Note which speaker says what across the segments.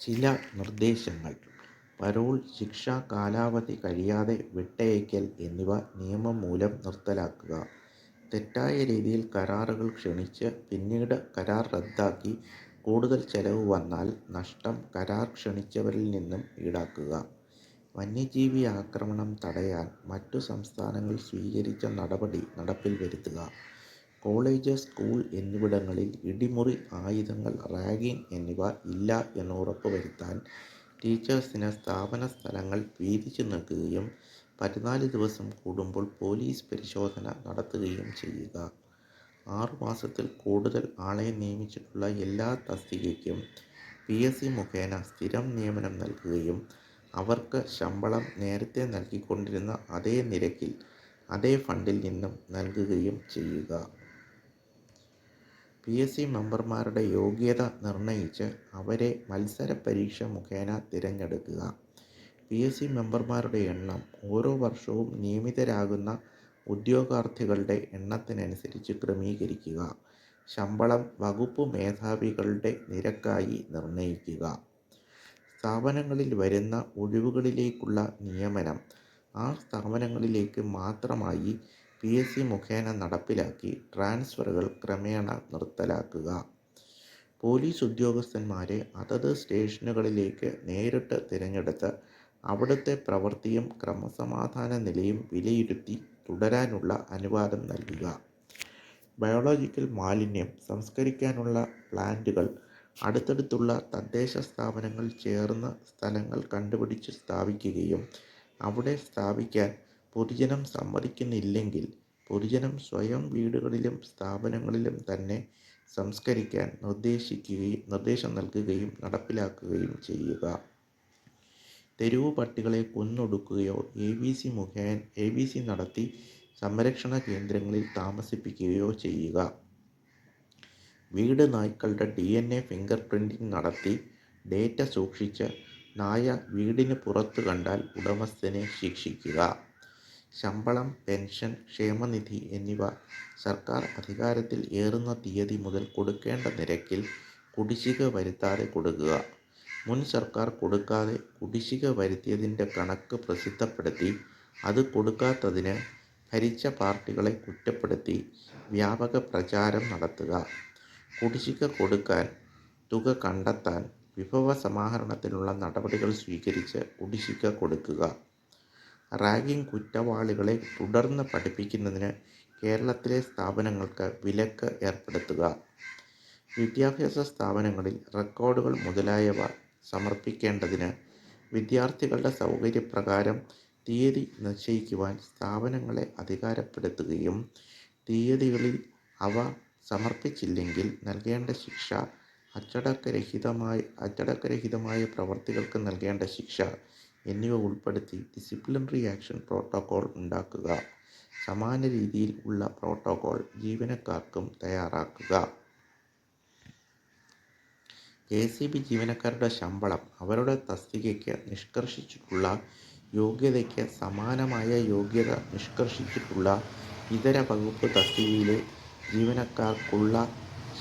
Speaker 1: ചില നിർദ്ദേശങ്ങൾ. പരോൾ ശിക്ഷ കാലാവധി കഴിയാതെ വിട്ടയയ്ക്കൽ എന്നിവ നിയമം മൂലം നിർത്തലാക്കുക. തെറ്റായ രീതിയിൽ കരാറുകൾ ക്ഷണിച്ച് പിന്നീട് കരാർ റദ്ദാക്കി കൂടുതൽ ചെലവ് വന്നാൽ നഷ്ടം കരാർ ക്ഷണിച്ചവരിൽ നിന്നും ഈടാക്കുക. വന്യജീവി ആക്രമണം തടയാൻ മറ്റു സംസ്ഥാനങ്ങൾ സ്വീകരിച്ച നടപടി നടപ്പിൽ വരുത്തുക. കോളേജ് സ്കൂൾ എന്നിവിടങ്ങളിൽ ഇടിമുറി ആയുധങ്ങൾ റാഗിംഗ് എന്നിവ ഇല്ല എന്ന് ഉറപ്പുവരുത്താൻ ടീച്ചേഴ്സിന് സ്ഥാപന സ്ഥലങ്ങൾ വീതിച്ചു നൽകുകയും പതിനാല് ദിവസം കൂടുമ്പോൾ പോലീസ് പരിശോധന നടത്തുകയും ചെയ്യുക. ആറു മാസത്തിൽ കൂടുതൽ ആളെ നിയമിച്ചിട്ടുള്ള എല്ലാ തസ്തികയ്ക്കും പി എസ് സി മുഖേന സ്ഥിരം നിയമനം നൽകുകയും അവർക്ക് ശമ്പളം നേരത്തെ നൽകിക്കൊണ്ടിരുന്ന അതേ നിരക്കിൽ അതേ ഫണ്ടിൽ നിന്നും നൽകുകയും ചെയ്യുക. പി എസ് സി മെമ്പർമാരുടെ യോഗ്യത നിർണയിച്ച് അവരെ മത്സര പരീക്ഷ മുഖേന തിരഞ്ഞെടുക്കുക. പി എസ് സി മെമ്പർമാരുടെ എണ്ണം ഓരോ വർഷവും നിയമിതരാകുന്ന ഉദ്യോഗാർത്ഥികളുടെ എണ്ണത്തിനനുസരിച്ച് ക്രമീകരിക്കുക. ശമ്പളം വകുപ്പ് മേധാവികളുടെ നിരക്കായി നിർണയിക്കുക. സ്ഥാപനങ്ങളിൽ വരുന്ന ഒഴിവുകളിലേക്കുള്ള നിയമനം. ആ സ്ഥാപനങ്ങളിലേക്ക് മാത്രമായി പി എസ് സി മുഖേന നടപ്പിലാക്കി ട്രാൻസ്ഫറുകൾ ക്രമേണ നിർത്തലാക്കുക. പോലീസ് ഉദ്യോഗസ്ഥന്മാരെ അതത് സ്റ്റേഷനുകളിലേക്ക് നേരിട്ട് തിരഞ്ഞെടുത്ത് അവിടുത്തെ പ്രവൃത്തിയും ക്രമസമാധാന നിലയും വിലയിരുത്തി തുടരാനുള്ള അനുവാദം നൽകുക. ബയോളജിക്കൽ മാലിന്യം സംസ്കരിക്കാനുള്ള പ്ലാന്റുകൾ അടുത്തടുത്തുള്ള തദ്ദേശ സ്ഥാപനങ്ങൾ ചേർന്ന സ്ഥലങ്ങൾ കണ്ടുപിടിച്ച് സ്ഥാപിക്കുകയും അവിടെ സ്ഥാപിക്കാൻ പൊതുജനം സമ്മതിക്കുന്നില്ലെങ്കിൽ പൊതുജനം സ്വയം വീടുകളിലും സ്ഥാപനങ്ങളിലും തന്നെ സംസ്കരിക്കാൻ നിർദ്ദേശിക്കുകയും നിർദ്ദേശം നൽകുകയും നടപ്പിലാക്കുകയും ചെയ്യുക. തെരുവ് പട്ടികളെ കൊന്നൊടുക്കുകയോ എ ബി സി മുഖേന എ ബി സി നടത്തി സംരക്ഷണ കേന്ദ്രങ്ങളിൽ താമസിപ്പിക്കുകയോ ചെയ്യുക. വീട് നായ്ക്കളുടെ D N A fingerprinting നടത്തി ഡേറ്റ സൂക്ഷിച്ച് നായ വീടിന് പുറത്തു കണ്ടാൽ ഉടമസ്ഥനെ ശിക്ഷിക്കുക. ശമ്പളം പെൻഷൻ ക്ഷേമനിധി എന്നിവ സർക്കാർ അധികാരത്തിൽ ഏറുന്ന തീയതി മുതൽ കൊടുക്കേണ്ട നിരക്കിൽ കുടിശ്ശിക വരുത്താതെ കൊടുക്കുക. മുൻ സർക്കാർ കൊടുക്കാതെ കുടിശ്ശിക വരുത്തിയതിന്റെ കണക്ക് പ്രസിദ്ധപ്പെടുത്തി അത് കൊടുക്കാത്തതിന് ഭരിച്ച പാർട്ടികളെ കുറ്റപ്പെടുത്തി വ്യാപക പ്രചാരം നടത്തുക. കുടിശ്ശിക കൊടുക്കാൻ തുക കണ്ടെത്താൻ വിഭവ സമാഹരണത്തിനുള്ള നടപടികൾ സ്വീകരിച്ച് കുടിശ്ശിക കൊടുക്കുക. റാഗിംഗ് കുറ്റവാളികളെ തുടർന്ന് പഠിപ്പിക്കുന്നതിന് കേരളത്തിലെ സ്ഥാപനങ്ങൾക്ക് വിലക്ക് ഏർപ്പെടുത്തുക. വിദ്യാഭ്യാസ സ്ഥാപനങ്ങളിൽ റെക്കോർഡുകൾ മുതലായവ സമർപ്പിക്കേണ്ടതിന് വിദ്യാർത്ഥികളുടെ സൗകര്യപ്രകാരം തീയതി നിശ്ചയിക്കുവാൻ സ്ഥാപനങ്ങളെ അധികാരപ്പെടുത്തുകയും തീയതികളിൽ അവ സമർപ്പിച്ചില്ലെങ്കിൽ നൽകേണ്ട ശിക്ഷ അച്ചടക്കരഹിതമായി അച്ചടക്കരഹിതമായ പ്രവർത്തികൾക്ക് നൽകേണ്ട ശിക്ഷ എന്നിവ ഉൾപ്പെടുത്തി ഡിസിപ്ലിനറി ആക്ഷൻ പ്രോട്ടോകോൾ ഉണ്ടാക്കുക. സമാന രീതിയിൽ ഉള്ള പ്രോട്ടോകോൾ ജീവനക്കാർക്കും തയ്യാറാക്കുക. കെ സി ബി ജീവനക്കാരുടെ ശമ്പളം അവരുടെ തസ്തികയ്ക്ക് നിഷ്കർഷിച്ചിട്ടുള്ള യോഗ്യതയ്ക്ക് സമാനമായ യോഗ്യത നിഷ്കർഷിച്ചിട്ടുള്ള ഇതര വകുപ്പ് തസ്തികയിലെ ജീവനക്കാർക്കുള്ള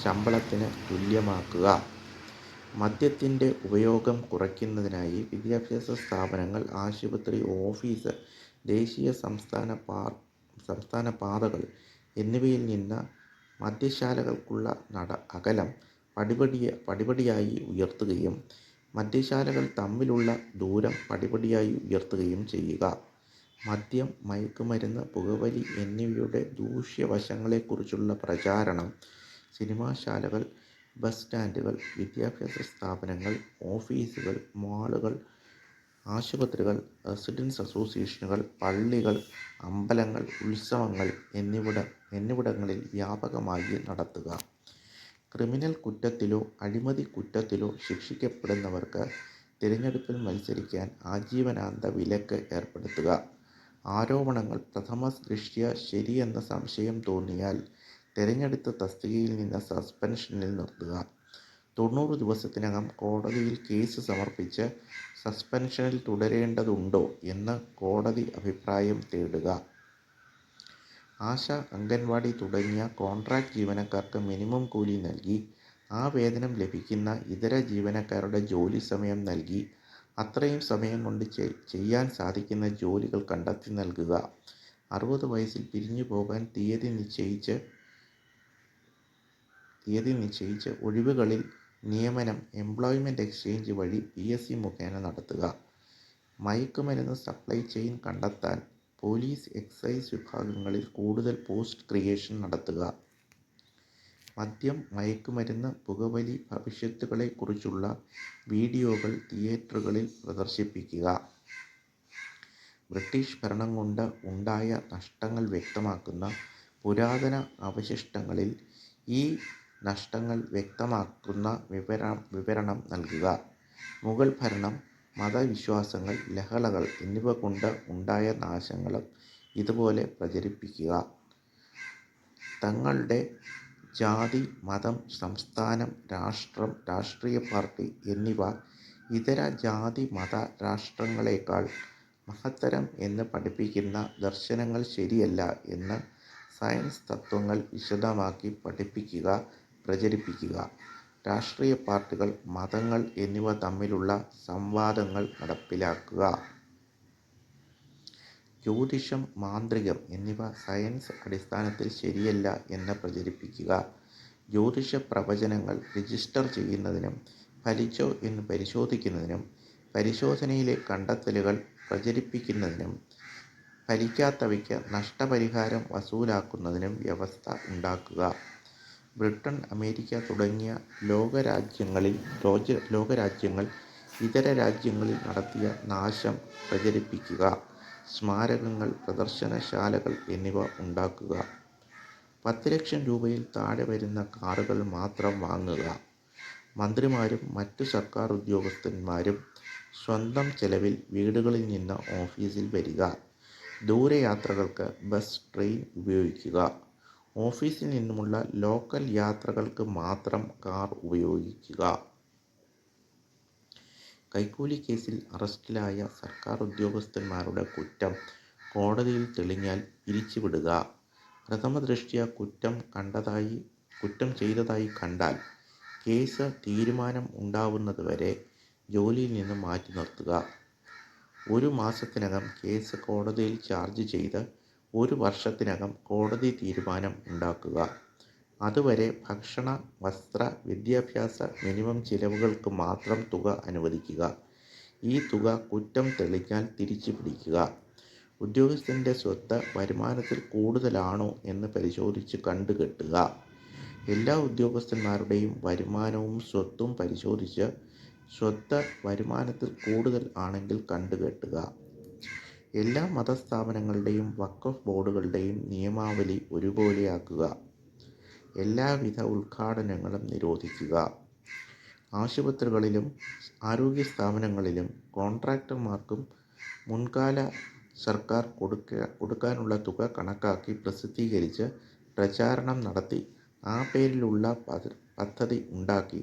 Speaker 1: ശമ്പളത്തിന് തുല്യമാക്കുക. മദ്യത്തിന്റെ ഉപയോഗം കുറയ്ക്കുന്നതിനായി വിദ്യാഭ്യാസ സ്ഥാപനങ്ങൾ ആശുപത്രി ഓഫീസ് ദേശീയ സംസ്ഥാന പാ സംസ്ഥാന പാതകൾ എന്നിവയിൽ നിന്ന് മദ്യശാലകൾക്കുള്ള നട അകലം പടിപടിയ പടിപടിയായി ഉയർത്തുകയും മദ്യശാലകൾ തമ്മിലുള്ള ദൂരം പടിപടിയായി ഉയർത്തുകയും ചെയ്യുക. മദ്യം മയക്കുമരുന്ന് പുകവലി എന്നിവയുടെ ദൂഷ്യവശങ്ങളെക്കുറിച്ചുള്ള പ്രചാരണം സിനിമാശാലകൾ ബസ് സ്റ്റാൻഡുകൾ വിദ്യാഭ്യാസ സ്ഥാപനങ്ങൾ ഓഫീസുകൾ മാളുകൾ ആശുപത്രികൾ റെസിഡൻസ് അസോസിയേഷനുകൾ പള്ളികൾ അമ്പലങ്ങൾ ഉത്സവങ്ങൾ എന്നിവിട എന്നിവിടങ്ങളിൽ വ്യാപകമായി നടത്തുക. ക്രിമിനൽ കുറ്റത്തിലോ അഴിമതി കുറ്റത്തിലോ ശിക്ഷിക്കപ്പെടുന്നവർക്ക് തിരഞ്ഞെടുപ്പിൽ മത്സരിക്കാൻ ആജീവനാന്ത വിലക്ക് ഏർപ്പെടുത്തുക. ആരോപണങ്ങൾ പ്രഥമ ദൃഷ്ട്യാ ശരിയെന്ന സംശയം തോന്നിയാൽ തിരഞ്ഞെടുത്ത തസ്തികയിൽ നിന്ന് സസ്പെൻഷനിൽ നിർത്തുക. തൊണ്ണൂറ് ദിവസത്തിനകം കോടതിയിൽ കേസ് സമർപ്പിച്ച് സസ്പെൻഷനിൽ തുടരേണ്ടതുണ്ടോ എന്ന് കോടതി അഭിപ്രായം തേടുക. ആശ അംഗൻവാടി തുടങ്ങിയ കോൺട്രാക്ട് ജീവനക്കാർക്ക് മിനിമം കൂലി നൽകി ആ വേതനം ലഭിക്കുന്ന ഇതര ജീവനക്കാരുടെ ജോലി സമയം നൽകി അത്രയും സമയം കൊണ്ട് ചെയ്യാൻ സാധിക്കുന്ന ജോലികൾ കണ്ടെത്തി നൽകുക. അറുപത് വയസ്സിൽ പിരിഞ്ഞു പോകാൻ തീയതി നിശ്ചയിച്ച് തീയതി നിശ്ചയിച്ച് ഒഴിവുകളിൽ നിയമനം എംപ്ലോയ്മെന്റ് എക്സ്ചേഞ്ച് വഴി പി എസ് സി മുഖേന നടത്തുക. മയക്കുമരുന്ന് സപ്ലൈ ചെയിൻ കണ്ടെത്താൻ പോലീസ് എക്സൈസ് വിഭാഗങ്ങളിൽ കൂടുതൽ പോസ്റ്റ് ക്രിയേഷൻ നടത്തുക. മദ്യം മയക്കുമരുന്ന് പുകവലി ഭവിഷ്യത്തുകളെക്കുറിച്ചുള്ള വീഡിയോകൾ തിയേറ്ററുകളിൽ പ്രദർശിപ്പിക്കുക. ബ്രിട്ടീഷ് ഭരണം കൊണ്ട് ഉണ്ടായ നഷ്ടങ്ങൾ വ്യക്തമാക്കുന്ന പുരാതന അവശിഷ്ടങ്ങളിൽ ഈ നഷ്ടങ്ങൾ വ്യക്തമാക്കുന്ന വിവരണം നൽകുക. മുഗൾ ഭരണം മതവിശ്വാസങ്ങൾ ലഹളകൾ എന്നിവ കൊണ്ട് ഉണ്ടായ നാശങ്ങളും ഇതുപോലെ പ്രചരിപ്പിക്കുക. തങ്ങളുടെ ജാതി മതം സംസ്ഥാനം രാഷ്ട്രം രാഷ്ട്രീയ പാർട്ടി എന്നിവ ഇതര ജാതി മത രാഷ്ട്രങ്ങളേക്കാൾ മഹത്തരം എന്ന് പഠിപ്പിക്കുന്ന ദർശനങ്ങൾ ശരിയല്ല എന്ന് സയൻസ് തത്വങ്ങൾ വിശദമാക്കി പഠിപ്പിക്കുക. പ്രചരിപ്പിക്കുക. രാഷ്ട്രീയ പാർട്ടികൾ മതങ്ങൾ എന്നിവ തമ്മിലുള്ള സംവാദങ്ങൾ നടപ്പിലാക്കുക. ജ്യോതിഷം മാന്ത്രികം എന്നിവ സയൻസ് അടിസ്ഥാനത്തിൽ ശരിയല്ല എന്ന് പ്രചരിപ്പിക്കുക. ജ്യോതിഷ പ്രവചനങ്ങൾ രജിസ്റ്റർ ചെയ്യുന്നതിനും ഫലിച്ചോ എന്ന് പരിശോധിക്കുന്നതിനും പരിശോധനയിലെ കണ്ടെത്തലുകൾ പ്രചരിപ്പിക്കുന്നതിനും ഫലിക്കാത്തവയ്ക്ക് നഷ്ടപരിഹാരം വസൂലാക്കുന്നതിനും വ്യവസ്ഥ ഉണ്ടാക്കുക. ബ്രിട്ടൻ അമേരിക്ക തുടങ്ങിയ ലോകരാജ്യങ്ങളിൽ ലോകരാജ്യങ്ങൾ ഇതര രാജ്യങ്ങളിൽ നടത്തിയ നാശം പ്രചരിപ്പിക്കുക സ്മാരകങ്ങൾ പ്രദർശനശാലകൾ എന്നിവ ഉണ്ടാക്കുക. പത്ത് ലക്ഷം രൂപയിൽ താഴെ വരുന്ന കാറുകൾ മാത്രം വാങ്ങുക. മന്ത്രിമാരും മറ്റു സർക്കാർ ഉദ്യോഗസ്ഥന്മാരും സ്വന്തം ചെലവിൽ വീടുകളിൽ നിന്ന് ഓഫീസിൽ വരിക. ദൂരയാത്രകൾക്ക് ബസ് ട്രെയിൻ ഉപയോഗിക്കുക. ഓഫീസിൽ നിന്നുമുള്ള ലോക്കൽ യാത്രകൾക്ക് മാത്രം കാർ ഉപയോഗിക്കുക. കൈക്കൂലി കേസിൽ അറസ്റ്റിലായ സർക്കാർ ഉദ്യോഗസ്ഥന്മാരുടെ കുറ്റം കോടതിയിൽ തെളിഞ്ഞാൽ പിരിച്ചുവിടുക. പ്രഥമദൃഷ്ട്യാ കുറ്റം കണ്ടതായി കുറ്റം ചെയ്തതായി കണ്ടാൽ കേസ് തീരുമാനം ഉണ്ടാവുന്നതുവരെ ജോലിയിൽ നിന്ന് മാറ്റി നിർത്തുക. ഒരു മാസത്തിനകം കേസ് കോടതിയിൽ ചാർജ് ചെയ്ത് ഒരു വർഷത്തിനകം കോടതി തീരുമാനം ഉണ്ടാക്കുക. അതുവരെ ഭക്ഷണ വസ്ത്ര വിദ്യാഭ്യാസ മിനിമം ചിലവുകൾക്ക് മാത്രം തുക അനുവദിക്കുക. ഈ തുക കുറ്റം തെളിഞ്ഞാൽ തിരിച്ചു പിടിക്കുക. ഉദ്യോഗസ്ഥന്റെ സ്വത്ത് വരുമാനത്തിൽ കൂടുതലാണോ എന്ന് പരിശോധിച്ച് കണ്ടുകെട്ടുക. എല്ലാ ഉദ്യോഗസ്ഥന്മാരുടെയും വരുമാനവും സ്വത്തും പരിശോധിച്ച് സ്വത്ത് വരുമാനത്തിൽ കൂടുതൽ ആണെങ്കിൽ കണ്ടുകെട്ടുക. എല്ലാ മതസ്ഥാപനങ്ങളുടെയും വഖഫ് ബോർഡുകളുടെയും നിയമാവലി ഒരുപോലെയാക്കുക. എല്ലാവിധ ഉദ്ഘാടനങ്ങളും നിരോധിക്കുക. ആശുപത്രികളിലും ആരോഗ്യ സ്ഥാപനങ്ങളിലും കോൺട്രാക്ടർമാർക്കും മുൻകാല സർക്കാർ കൊടുക്ക കൊടുക്കാനുള്ള തുക കണക്കാക്കി പ്രസിദ്ധീകരിച്ച് പ്രചാരണം നടത്തി. ആ പേരിലുള്ള പദ്ധതി ഉണ്ടാക്കി.